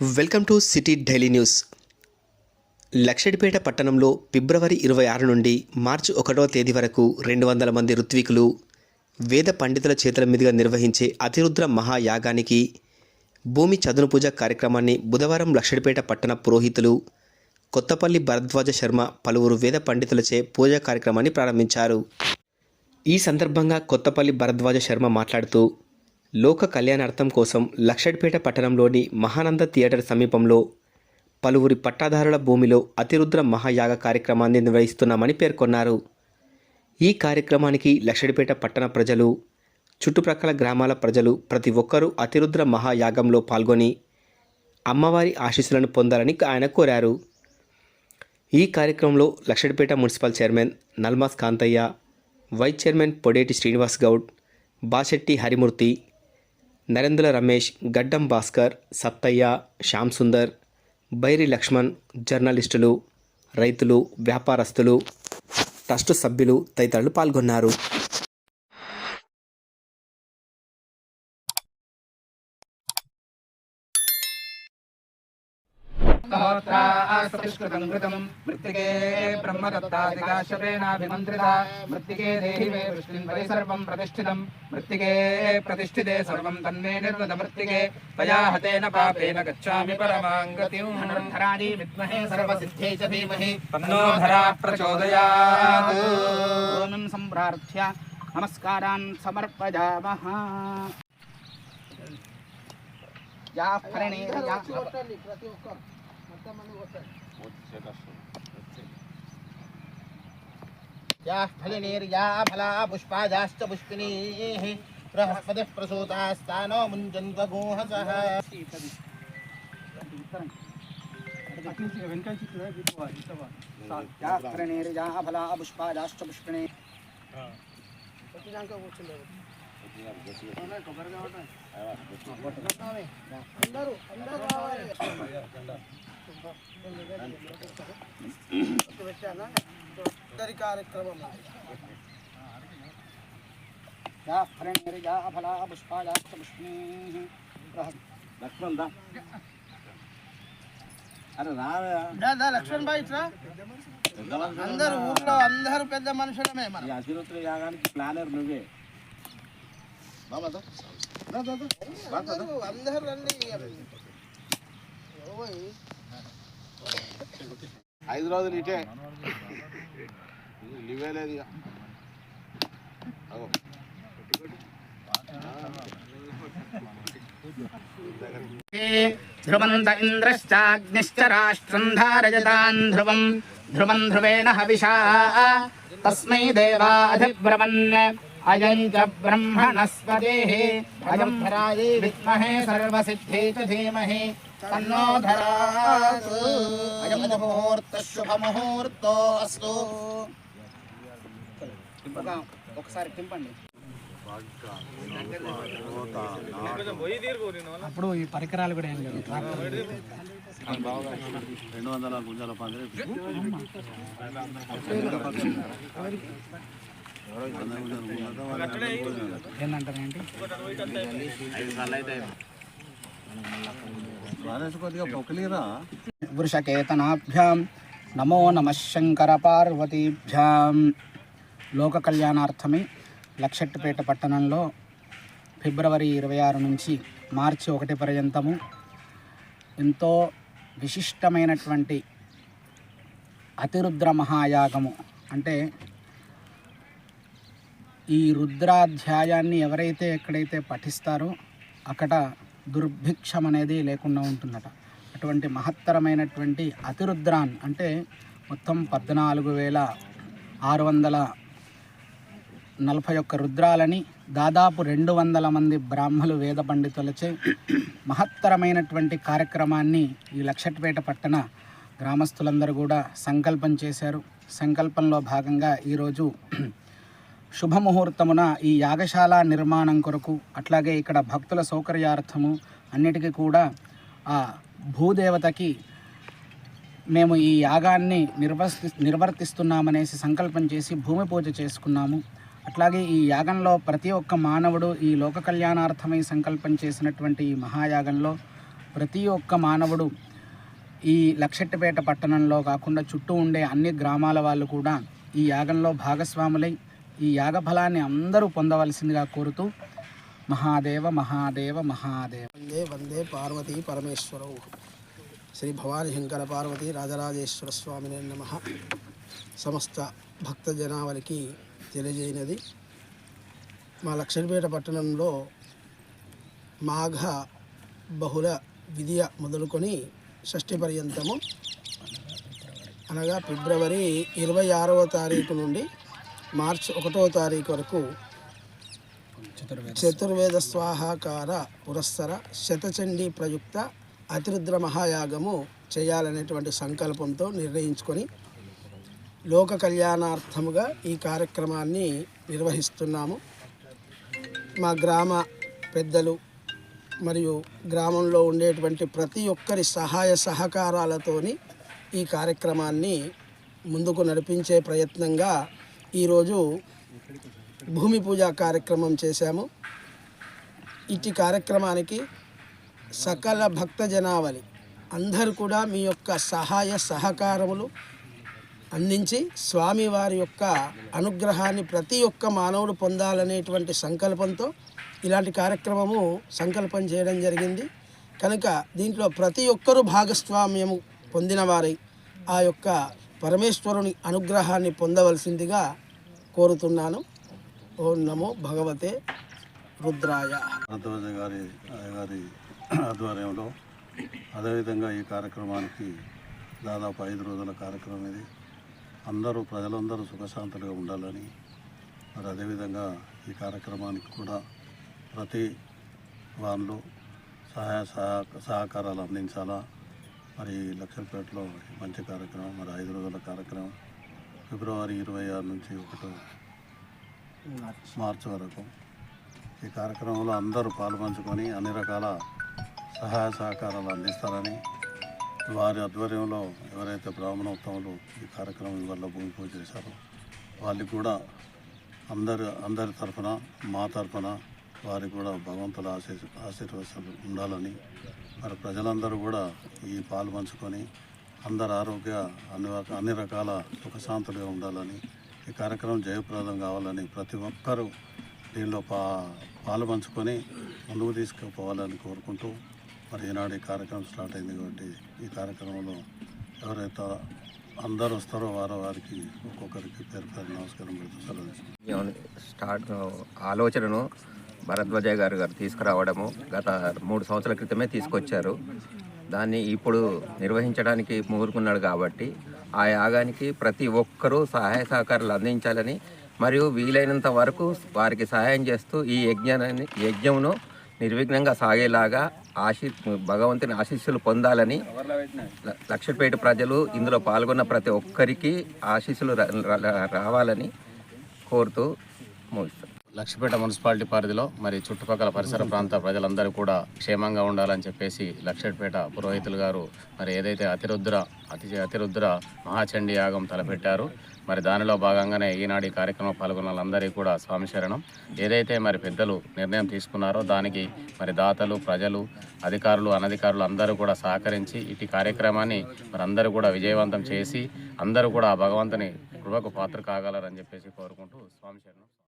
Welcome to city daily news. Luxettipet పట్టణంలో ఫిబ్రవరి ఇరవై ఆరు నుండి మార్చి ఒకటవ తేదీ వరకు రెండు వందల మంది ఋత్వికులు వేద పండితుల చేతుల మీదుగా నిర్వహించే అతిరుద్ర మహాయాగానికి భూమి చదును పూజ కార్యక్రమాన్ని బుధవారం లక్షడిపేట పట్టణ పురోహితులు కొత్తపల్లి భరద్వాజ శర్మ పలువురు వేద పండితులచే పూజా కార్యక్రమాన్ని ప్రారంభించారు. ఈ సందర్భంగా కొత్తపల్లి భరద్వాజ శర్మ మాట్లాడుతూ లోక కళ్యాణార్థం కోసం లక్షడ్పేట పట్టణంలోని మహానంద థియేటర్ సమీపంలో పలువురి పట్టాదారుల భూమిలో అతిరుద్ర మహాయాగ కార్యక్రమాన్ని నిర్వహిస్తున్నామని పేర్కొన్నారు. ఈ కార్యక్రమానికి లక్షడిపేట పట్టణ ప్రజలు చుట్టుప్రక్కల గ్రామాల ప్రజలు ప్రతి ఒక్కరూ అతిరుద్ర మహాయాగంలో పాల్గొని అమ్మవారి ఆశీస్సులను పొందాలని ఆయన కోరారు. ఈ కార్యక్రమంలో Luxettipet municipal chairman Nalmas Kanthaiah vice chairman Podeti Srinivas Goud Basetti Harimurthy Narendra Ramesh Gaddam Bhaskar Sattaiah Shyam Sundar Bairi Laxman జర్నలిస్టులు రైతులు వ్యాపారస్తులు ట్రస్టు సభ్యులు తదితరులు పాల్గొన్నారు. सविष्कृतम् मृत्तिके ब्रह्म दत्तादिकाश्यपेनाभिमन्त्रिता मृत्तिके देहि मे वृष्णिम् वै सर्वम् प्रतिष्ठितम्। मृत्तिके प्रतिष्ठिते सर्वम् तन्मे निर्वृतमृत्तिके त्वया हतेन पापेन गच्छामि परमाङ्गतिम्। हनुर्धराणि विद्महे सर्वसिद्ध्यै च धीमहि। तन्नो धराः प्रचोदयात्। ओम् सम्प्रार्थ्य नमस्कारान् समर्पयामः। या फरणेन या ఫరణే yeah yeah ఫలినేర్యా ఫలా పుష్పాయాశ్చ పుష్పిణీః బృహస్పతిః ప్రసూతాస్తానో ముంజన్వగోహసః yeah ఫరణేర్యా ఫలా పుష్పాయాశ్చ పుష్పిణీ yeah ఫరణేర్యా ఫలా పుష్పాయాశ్చ పుష్పిణీ Laxman దా అరే దా లక్ష్మణ్ బాయ్ ఇట్లా అందరు ఊర్లో అందరు పెద్ద మనుషులమే మన ఈ అశిరోత్ర యాగానికి ప్లానర్ నువ్వే అందరూ అందరూ రండి ఓయ్. ఐదు రోజులు ఇటే లివే లేదు ఇక అగో. ధ్రువంత ఇంద్రశ్చాగ్నిశ్చ రాష్ట్రం ధారయతాన్ ధ్రువం ధ్రువం ధ్రువేణ హవిషా తస్మై దేవాధిబ్రవన్ అయం చ బ్రహ్మణస్పతే అయం భరాయే విద్మహే సర్వసిద్ధే చ ఒకసారి తింపండి అప్పుడు ఈ పరికరాలు కూడా ఏం లేవు. రెండు వందల గుంజల పందిరి ఏంటంటారేంటి పొక్కలేరా వృషకేతనాభ్యాం నమో నమ శంకర పార్వతీభ్యాం లోక కళ్యాణార్థమై లక్షట్పేట పట్టణంలో ఫిబ్రవరి ఇరవై ఆరు నుంచి మార్చి ఒకటి పర్యంతము ఎంతో విశిష్టమైనటువంటి అతిరుద్ర మహాయాగము. అంటే ఈ రుద్రాధ్యాయాన్ని ఎవరైతే ఎక్కడైతే పఠిస్తారో అక్కడ దుర్భిక్షం అనేది లేకుండా ఉంటుందట. అటువంటి మహత్తరమైనటువంటి అతిరుద్రాన్ అంటే మొత్తం పద్నాలుగు వేల ఆరు వందల నలభై ఒక్క రుద్రాలని దాదాపు రెండు వందల మంది బ్రాహ్మలు వేద పండితులచే మహత్తరమైనటువంటి కార్యక్రమాన్ని ఈ లక్షట్పేట పట్టణ గ్రామస్తులందరూ కూడా సంకల్పం చేశారు. సంకల్పంలో భాగంగా ఈరోజు శుభముహూర్తమున ఈ యాగశాల నిర్మాణం కొరకు అట్లాగే ఇక్కడ భక్తుల సౌకర్యార్థము అన్నిటికీ కూడా ఆ భూదేవతకి మేము ఈ యాగాన్ని నిర్వర్తి నిర్వర్తిస్తున్నామనేసి సంకల్పం చేసి భూమి పూజ చేసుకున్నాము. అట్లాగే ఈ యాగంలో ప్రతి ఒక్క మానవుడు ఈ లోక కళ్యాణార్థమై సంకల్పం చేసినటువంటి ఈ మహాయాగంలో ప్రతి ఒక్క మానవుడు ఈ లక్షెట్టపేట పట్టణంలో కాకుండా చుట్టూ ఉండే అన్ని గ్రామాల వాళ్ళు కూడా ఈ యాగంలో భాగస్వాములై ఈ యాగ ఫలాన్ని అందరూ పొందవలసిందిగా కోరుతూ మహాదేవ మహాదేవ మహాదేవ. వందే వందే పార్వతీ పరమేశ్వరవు శ్రీ భవాని శంకర పార్వతి రాజరాజేశ్వర స్వామి నమ. సమస్త భక్త జనావళికి తెలియజేయనది. మా లక్ష్మీపేట పట్టణంలో మాఘ బహుళ విద్య మొదలుకొని షష్ఠి పర్యంతము అనగా ఫిబ్రవరి ఇరవై ఆరవ తారీఖు నుండి మార్చి ఒకటో తారీఖు వరకు చతుర్వేద స్వాహాకార పురస్సర శతచండీ ప్రయుక్త అతిరుద్ర మహాయాగము చేయాలనేటువంటి సంకల్పంతో నిర్ణయించుకొని లోక కళ్యాణార్థముగా ఈ కార్యక్రమాన్ని నిర్వహిస్తున్నాము. మా గ్రామ పెద్దలు మరియు గ్రామంలో ఉండేటువంటి ప్రతి ఒక్కరి సహాయ సహకారాలతోని ఈ కార్యక్రమాన్ని ముందుకు నడిపించే ప్రయత్నంగా ఈరోజు భూమి పూజ కార్యక్రమం చేశాము. ఇట్టి కార్యక్రమానికి సకల భక్త జనావళి అందరూ కూడా మీ యొక్క సహాయ సహకారములు అందించి స్వామివారి యొక్క అనుగ్రహాన్ని ప్రతి ఒక్క మానవుడు పొందాలనేటువంటి సంకల్పంతో ఇలాంటి కార్యక్రమము సంకల్పం చేయడం జరిగింది. కనుక దీంట్లో ప్రతి ఒక్కరూ భాగస్వామ్యము పొందినవారై ఆ యొక్క పరమేశ్వరుని అనుగ్రహాన్ని పొందవలసిందిగా కోరుతున్నాను. ఓం నమో భగవతే రుద్రాయ. భరద్వాజ గారి గారి ఆధ్వర్యంలో అదేవిధంగా ఈ కార్యక్రమానికి దాదాపు ఐదు రోజుల కార్యక్రమం ఇది. అందరూ ప్రజలందరూ సుఖశాంతులుగా ఉండాలని మరి అదేవిధంగా ఈ కార్యక్రమానికి కూడా ప్రతి వాళ్ళు సహాయ సహ- సహకారాలు అందించాలా? మరి లక్షలపేటలో మంచి కార్యక్రమం మరి ఐదు రోజుల కార్యక్రమం ఫిబ్రవరి ఇరవై ఆరు నుంచి ఒకటో మార్చి. వరకు. ఈ కార్యక్రమంలో అందరూ పాల్పంచుకొని అన్ని రకాల సహాయ సహకారాలు అందిస్తారని వారి ఆధ్వర్యంలో ఎవరైతే బ్రాహ్మణోత్తములు ఈ కార్యక్రమం వల్ల భూమి పూజ చేశారో వాళ్ళకి కూడా అందరి అందరి తరఫున మా తరఫున వారికి కూడా భగవంతుల ఆశీర్ ఆశీర్వాదాలు ఉండాలని మరి ప్రజలందరూ కూడా ఈ పాలు పంచుకొని అందరు ఆరోగ్య అన్ని అన్ని రకాల సుఖశాంతులుగా ఉండాలని ఈ కార్యక్రమం జయప్రదం కావాలని ప్రతి ఒక్కరూ దీనిలో పా పాలు పంచుకొని ముందుకు తీసుకుపోవాలని కోరుకుంటూ మరి ఈనాడు ఈ కార్యక్రమం స్టార్ట్ అయింది కాబట్టి ఈ కార్యక్రమంలో ఎవరైతే అందరూ వస్తారో వారో వారికి ఒక్కొక్కరికి పేరు పేరు నమస్కారం పెడుతూ సెలవు స్టార్ట్ ఆలోచనను భరద్వాజయ్ గారు గారు తీసుకురావడము గత మూడు సంవత్సరాల క్రితమే తీసుకొచ్చారు. దాన్ని ఇప్పుడు నిర్వహించడానికి మూరుకున్నాడు కాబట్టి ఆ యాగానికి ప్రతి ఒక్కరూ సహాయ సహకారాలు అందించాలని మరియు వీలైనంత వరకు వారికి సహాయం చేస్తూ ఈ యజ్ఞాన్ని యజ్ఞమును నిర్విఘ్నంగా సాగేలాగా ఆశీ భగవంతుని ఆశీస్సులు పొందాలని లక్షపేట ప్రజలు ఇందులో పాల్గొన్న ప్రతి ఒక్కరికి ఆశీస్సులు రావాలని కోరుతూ ముగిస్తాను లక్ష్మీపేట మున్సిపాలిటీ పరిధిలో మరి చుట్టుపక్కల పరిసర ప్రాంత ప్రజలందరూ కూడా క్షేమంగా ఉండాలని చెప్పేసి లక్ష్మీపేట పురోహితులు గారు మరి ఏదైతే అతిరుద్ర అతి అతిరుద్ర మహాచండి యాగం తలపెట్టారు మరి దానిలో భాగంగానే ఈనాడు ఈ కార్యక్రమం పాల్గొన్న వాళ్ళందరికీ కూడా స్వామి శరణం. ఏదైతే మరి పెద్దలు నిర్ణయం తీసుకున్నారో దానికి మరి దాతలు ప్రజలు అధికారులు అనధికారులు అందరూ కూడా సహకరించి ఇటు కార్యక్రమాన్ని మరి అందరూ కూడా విజయవంతం చేసి అందరూ కూడా ఆ భగవంతుని కృపకు పాత్ర కాగలరని చెప్పేసి కోరుకుంటూ స్వామి శరణం.